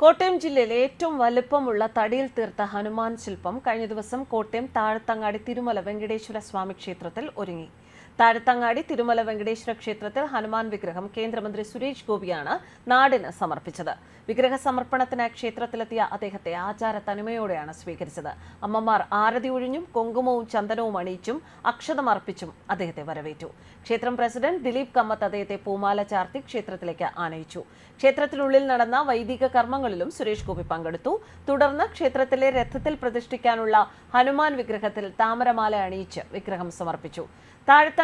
കോട്ടയം ജില്ലയിലെ ഏറ്റവും വലുപ്പമുള്ള തടിയിൽ തീർത്ത ഹനുമാൻ ശില്പം കഴിഞ്ഞ ദിവസം കോട്ടയം താഴത്തങ്ങാടി തിരുമല വെങ്കടേശ്വര സ്വാമി ക്ഷേത്രത്തിൽ ഒരുങ്ങി. താഴത്തങ്ങാടി തിരുമല വെങ്കടേശ്വര ക്ഷേത്രത്തിൽ ഹനുമാൻ വിഗ്രഹം കേന്ദ്രമന്ത്രി സുരേഷ് ഗോപിയാണ് നാടിന് സമർപ്പിച്ചത്. വിഗ്രഹ സമർപ്പണത്തിനായി ക്ഷേത്രത്തിലെത്തിയ അദ്ദേഹത്തെ ആചാര തനിമയോടെയാണ് സ്വീകരിച്ചത്. അമ്മമാർ ആരതി ഒഴിഞ്ഞും കുങ്കുമവും ചന്ദനവും അണിയിച്ചും അക്ഷതമർപ്പിച്ചും അദ്ദേഹത്തെ വരവേറ്റു. ക്ഷേത്രം പ്രസിഡന്റ് ദിലീപ് കമ്മത്ത് അദ്ദേഹത്തെ പൂമാല ചാർത്തി ക്ഷേത്രത്തിലേക്ക് ആനയിച്ചു. ക്ഷേത്രത്തിനുള്ളിൽ നടന്ന വൈദിക കർമ്മങ്ങളിലും സുരേഷ് ഗോപി പങ്കെടുത്തു. തുടർന്ന് ക്ഷേത്രത്തിലെ രഥത്തിൽ പ്രതിഷ്ഠിക്കാനുള്ള ഹനുമാൻ വിഗ്രഹത്തിൽ താമരമാല അണിയിച്ച് വിഗ്രഹം സമർപ്പിച്ചു.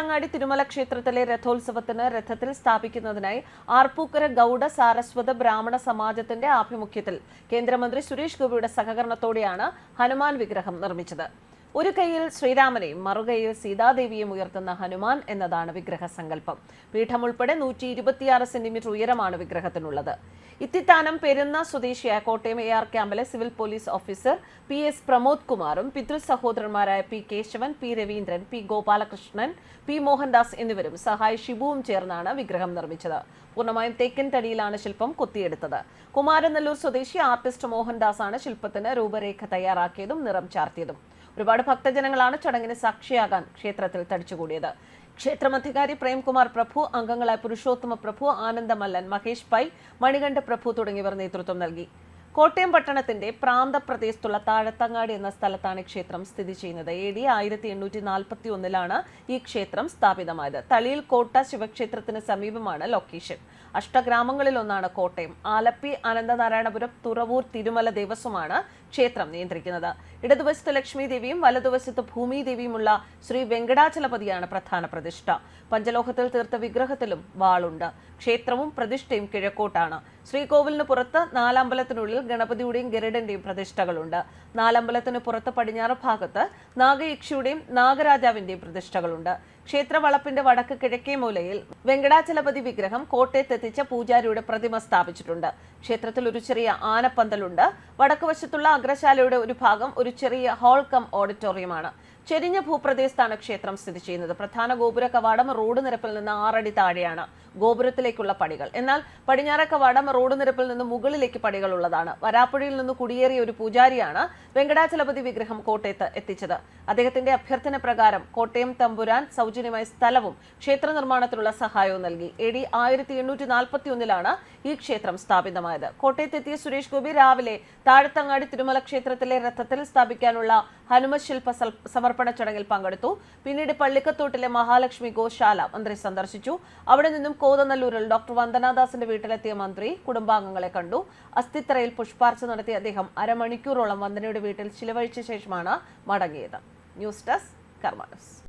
താഴത്തങ്ങാടി തിരുമല ക്ഷേത്രത്തിലെ രഥോത്സവത്തിന് രഥത്തിൽ സ്ഥാപിക്കുന്നതിനായി ആർപ്പൂക്കര ഗൗഡ സാരസ്വത ബ്രാഹ്മണ സമാജത്തിന്റെ ആഭിമുഖ്യത്തിൽ കേന്ദ്രമന്ത്രി സുരേഷ് ഗോപിയുടെ സഹകരണത്തോടെയാണ് ഹനുമാൻ വിഗ്രഹം നിർമ്മിച്ചത്. ഒരു കൈയിൽ ശ്രീരാമനെയും മറുകൈയിൽ സീതാദേവിയും ഉയർത്തുന്ന ഹനുമാൻ എന്നതാണ് വിഗ്രഹ സങ്കല്പം പീഠം ഉൾപ്പെടെ നൂറ്റി ഇരുപത്തിയാറ് സെന്റിമീറ്റർ ഉയരമാണ് വിഗ്രഹത്തിനുള്ളത്. ഇത്തിത്താനം പെരുന്ന സ്വദേശിയായ കോട്ടയം എ ആർ ക്യാമ്പിലെ civil police officer P S Pramod കുമാറും പിതൃ സഹോദരന്മാരായ P Keshavan P Raveendran P Gopalakrishnan P Mohandas എന്നിവരും സഹായ ഷിബുവും ചേർന്നാണ് വിഗ്രഹം നിർമ്മിച്ചത്. പൂർണമായും തേക്കൻ തടിയിലാണ് ശില്പം കൊത്തിയെടുത്തത്. കുമാരനല്ലൂർ സ്വദേശി ആർട്ടിസ്റ്റ് മോഹൻദാസ് ആണ് ശില്പത്തിന് രൂപരേഖ തയ്യാറാക്കിയതും നിറം ചാർത്തിയതും. ഒരുപാട് ഭക്തജനങ്ങളാണ് ചടങ്ങിന് സാക്ഷിയാകാൻ ക്ഷേത്രത്തിൽ തടിച്ചുകൂടിയത്. ക്ഷേത്രമധികാരി പ്രേംകുമാർ പ്രഭു അംഗങ്ങളായ പുരുഷോത്തമ പ്രഭു ആനന്ദമല്ലൻ മഹേഷ് പൈ മണികണ്ഠ പ്രഭു തുടങ്ങിയവർ നേതൃത്വം നൽകി. കോട്ടയം പട്ടണത്തിന്റെ പ്രാന്തപ്രദേശത്തുള്ള താഴത്തങ്ങാടി എന്ന സ്ഥലത്താണ് ക്ഷേത്രം സ്ഥിതി ചെയ്യുന്നത്. എ ഡി ആയിരത്തി എണ്ണൂറ്റി നാൽപ്പത്തി ഒന്നിലാണ് ഈ ക്ഷേത്രം സ്ഥാപിതമായത്. തളിയിൽ കോട്ട ശിവക്ഷേത്രത്തിന് സമീപമാണ് ലൊക്കേഷൻ. അഷ്ടഗ്രാമങ്ങളിൽ ഒന്നാണ് കോട്ടയം. ആലപ്പി അനന്തനാരായണപുരം തുറവൂർ തിരുമല ദേവസ്വമാണ് ക്ഷേത്രം നിയന്ത്രിക്കുന്നത്. ഇടതുവശത്ത് ലക്ഷ്മി ദേവിയും വലതുവശത്ത് ഭൂമി ദേവിയുമുള്ള ശ്രീ വെങ്കടാചലപതിയാണ് പ്രധാന പ്രതിഷ്ഠ. പഞ്ചലോഹത്തിൽ തീർത്ത വിഗ്രഹത്തിലും വാളുണ്ട്. ക്ഷേത്രവും പ്രതിഷ്ഠയും കിഴക്കോട്ടാണ്. ശ്രീകോവിലിന് പുറത്ത് നാലമ്പലത്തിനുള്ളിൽ ഗണപതിയുടെയും ഗരുഡന്റെയും പ്രതിഷ്ഠകളുണ്ട്. നാലമ്പലത്തിന് പുറത്ത് പടിഞ്ഞാറ് ഭാഗത്ത് നാഗയക്ഷിയുടെയും നാഗരാജാവിന്റെയും പ്രതിഷ്ഠകളുണ്ട്. ക്ഷേത്ര വളപ്പിന്റെ വടക്ക് കിഴക്കേ മൂലയിൽ വെങ്കടാചലപതി വിഗ്രഹം കോട്ടയത്തെത്തിച്ച പൂജാരിയുടെ പ്രതിമ സ്ഥാപിച്ചിട്ടുണ്ട്. ക്ഷേത്രത്തിൽ ഒരു ചെറിയ ആനപ്പന്തലുണ്ട്. വടക്കുവശത്തുള്ള അഗ്രശാലയുടെ ഒരു ഭാഗം ഒരു ചെറിയ ഹോൾ കം ഓഡിറ്റോറിയമാണ്. ചെരിഞ്ഞ ഭൂപ്രദേശത്താണ് ക്ഷേത്രം സ്ഥിതി ചെയ്യുന്നത്. പ്രധാന ഗോപുര കവാടം റോഡ് നിരപ്പിൽ നിന്ന് ആറടി താഴെയാണ് ഗോപുരത്തിലേക്കുള്ള പടികൾ. എന്നാൽ പടിഞ്ഞാറ കവാടം റോഡ് നിരപ്പിൽ നിന്ന് മുകളിലേക്ക് പടികൾ ഉള്ളതാണ്. വരാപ്പുഴയിൽ നിന്ന് കുടിയേറിയ ഒരു പൂജാരിയാണ് വെങ്കടാചലപതി വിഗ്രഹം കോട്ടയത്ത് എത്തിച്ചത്. അദ്ദേഹത്തിന്റെ അഭ്യർത്ഥന പ്രകാരം കോട്ടയം തമ്പുരാൻ സൗജന്യമായ സ്ഥലവും ക്ഷേത്ര നിർമ്മാണത്തിനുള്ള സഹായവും നൽകി. എ ഡി ആയിരത്തി എണ്ണൂറ്റി ഈ ക്ഷേത്രം സ്ഥാപിതമായത്. കോട്ടയത്തെത്തിയ സുരേഷ് ഗോപി രാവിലെ താഴത്തങ്ങാടി തിരുമല ക്ഷേത്രത്തിലെ രഥത്തിൽ സ്ഥാപിക്കാനുള്ള ഹനുമശില്പ സൽ- സമർപ്പണ ചടങ്ങിൽ പങ്കെടുത്തു. പിന്നീട് പള്ളിക്കത്തോട്ടിലെ മഹാലക്ഷ്മി ഗോശാല മന്ത്രി സന്ദർശിച്ചു. അവിടെ നിന്നും കോതനല്ലൂരിൽ ഡോക്ടർ വന്ദനാദാസിന്റെ വീട്ടിലെത്തിയ മന്ത്രി കുടുംബാംഗങ്ങളെ കണ്ടു. അസ്ഥിത്തറയിൽ പുഷ്പാർച്ച നടത്തിയ അദ്ദേഹം അരമണിക്കൂറോളം വന്ദനയുടെ വീട്ടിൽ ചിലവഴിച്ച ശേഷമാണ് മടങ്ങിയത്. News desk കർമാനസ്